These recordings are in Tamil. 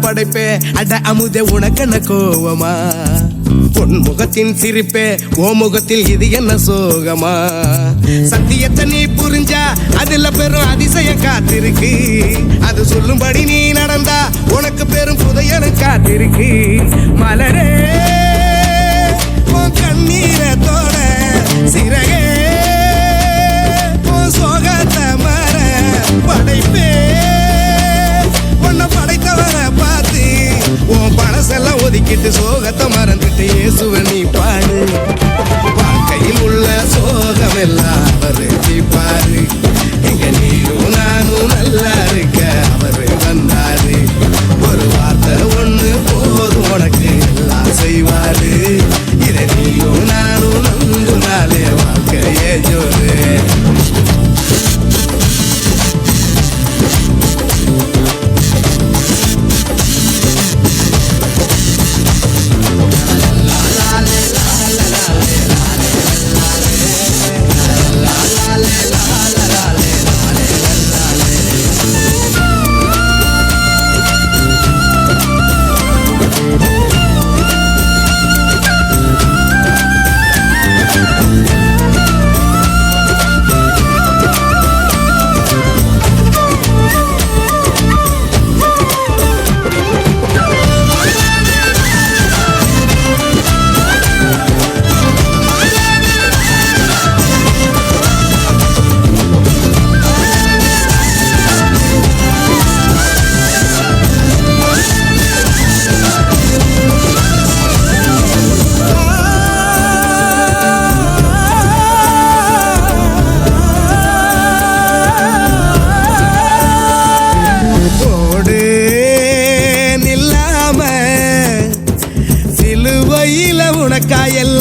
படைப்பே. அட அமுதே உனக்கென கோவமா? பொன்முகத்தின் சிரிப்பே ஓ முகத்தில் இது என்ன சோகமா? சத்தியத்தை நீ புரிஞ்சா அதுல பெரும் அதிசயம் காத்திருக்கு. அது சொல்லும்படி நீ நடந்தா உனக்கு பெரும் புதையனு காத்திருக்கு. மலரே.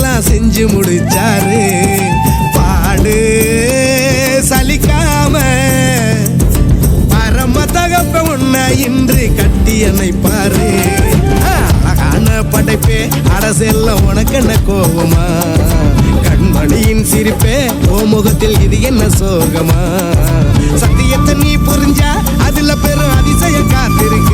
எல்லாம் செஞ்சு முடிச்சாரு. பாடு சலிக்காம. பரம தகப்ப உன்னை இன்று கட்டி என்னை பாரு. அழகான படைப்பே அரசெல்லாம் உனக்கு என்ன கோபமா? கண்மணியின் சிரிப்பே ஓ முகத்தில் இது என்ன சோகமா? சத்தியத்தை நீ புரிஞ்சா அதுல பெரும் அதிசயம் காத்திருக்கு.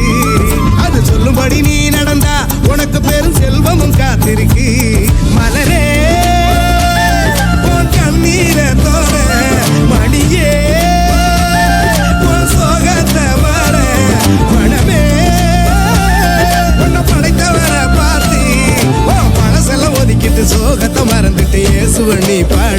நீ பாடு